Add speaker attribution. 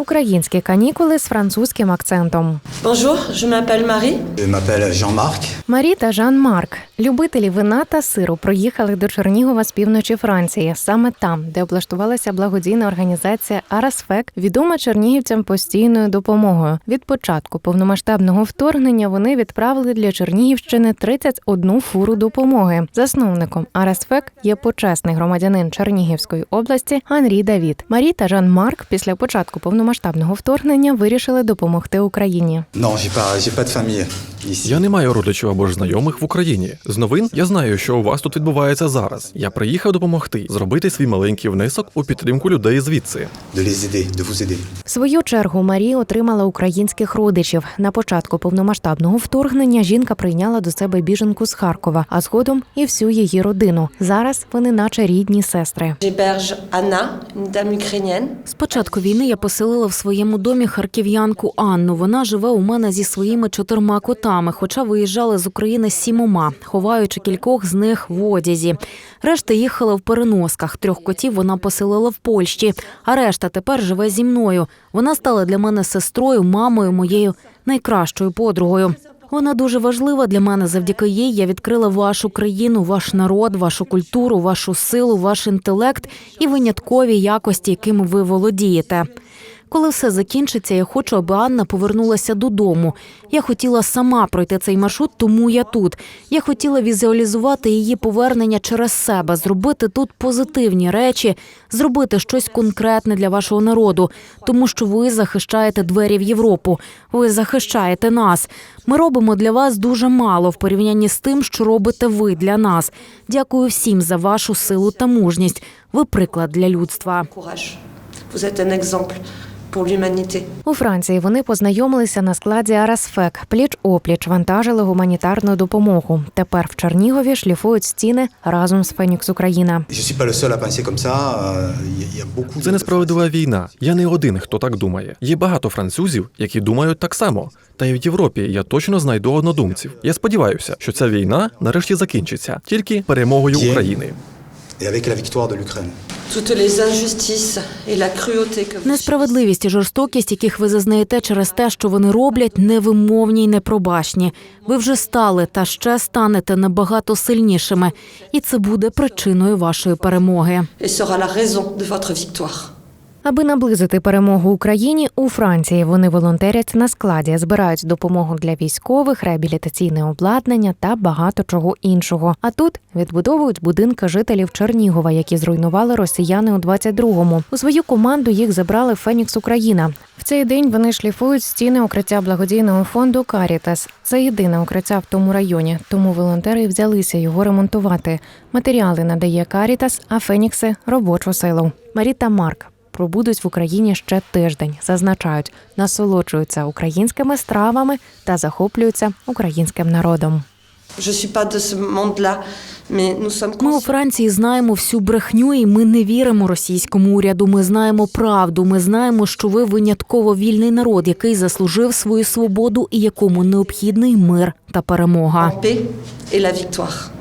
Speaker 1: Українські канікули з французьким акцентом.
Speaker 2: Bonjour, je m'appelle Marie.
Speaker 3: Je m'appelle Jean-Marc.
Speaker 1: Марі та Жан Марк, любителі вина та сиру, приїхали до Чернігова з півночі Франції, саме там, де облаштувалася благодійна організація Арасфек, відома чернігівцям постійною допомогою. Від початку повномасштабного вторгнення вони відправили для Чернігівщини 31 фуру допомоги. Засновником Арасфек є почесний громадянин Чернігівської області Анрі Давід. Марі та Жан Марк після початку повномасштабного вторгнення вирішили допомогти Україні.
Speaker 3: Non, j'ai pas, j'ai pas.
Speaker 4: Я не маю родичів або ж знайомих в Україні. З новин я знаю, що у вас тут відбувається зараз. Я приїхав допомогти зробити свій маленький внесок у підтримку людей звідси.
Speaker 1: В свою чергу Марі отримала українських родичів. На початку повномасштабного вторгнення жінка прийняла до себе біженку з Харкова, а згодом і всю її родину. Зараз вони, наче рідні сестри.
Speaker 5: З початку війни я поселила в своєму домі харків'янку Анну. Вона живе у мене зі своїми чотирма котами, хоча виїжджали з України сімома, ховаючи кількох з них в одязі. Решта їхала в переносках. Трьох котів вона поселила в Польщі, а решта тепер живе зі мною. Вона стала для мене сестрою, мамою, моєю найкращою подругою. Вона дуже важлива для мене. Завдяки їй я відкрила вашу країну, ваш народ, вашу культуру, вашу силу, ваш інтелект і виняткові якості, якими ви володієте. Коли все закінчиться, я хочу, аби Анна повернулася додому. Я хотіла сама пройти цей маршрут, тому я тут. Я хотіла візуалізувати її повернення через себе, зробити тут позитивні речі, зробити щось конкретне для вашого народу, тому що ви захищаєте двері в Європу. Ви захищаєте нас. Ми робимо для вас дуже мало в порівнянні з тим, що робите ви для нас. Дякую всім за вашу силу та мужність. Ви приклад для людства.
Speaker 2: Vous êtes pour l'humanité.
Speaker 1: У Франції вони познайомилися на складі Арасфек. Пліч опліч вантажили гуманітарну допомогу. Тепер в Чернігові шліфують стіни разом з Фенікс Україна.
Speaker 3: Euh.
Speaker 4: Це несправедлива війна. Я не один, хто так думає. Є багато французів, які думають так само. Та й в Європі я точно знайду однодумців. Я сподіваюся, що ця війна нарешті закінчиться тільки перемогою України.
Speaker 3: Et avec la victoire de l'Ukraine.
Speaker 5: Несправедливість і жорстокість, яких ви зазнаєте через те, що вони роблять, невимовні й непробачні. Ви вже стали та ще станете набагато сильнішими, і це буде причиною вашої перемоги.
Speaker 1: Аби наблизити перемогу Україні у Франції, вони волонтерять на складі, збирають допомогу для військових, реабілітаційне обладнання та багато чого іншого. А тут відбудовують будинки жителів Чернігова, які зруйнували росіяни у 22-му. У свою команду їх забрали Фенікс Україна. В цей день вони шліфують стіни укриття благодійного фонду Карітас. Це єдине укриття в тому районі, тому волонтери взялися його ремонтувати. Матеріали надає Карітас, а Фенікси робочу силу. Маріта Марк пробудуть в Україні ще тиждень. Зазначають, насолоджуються українськими стравами та захоплюються українським народом.
Speaker 5: Ми у Франції знаємо всю брехню, і ми не віримо російському уряду. Ми знаємо правду. Ми знаємо, що ви винятково вільний народ, який заслужив свою свободу і якому необхідний мир та перемога.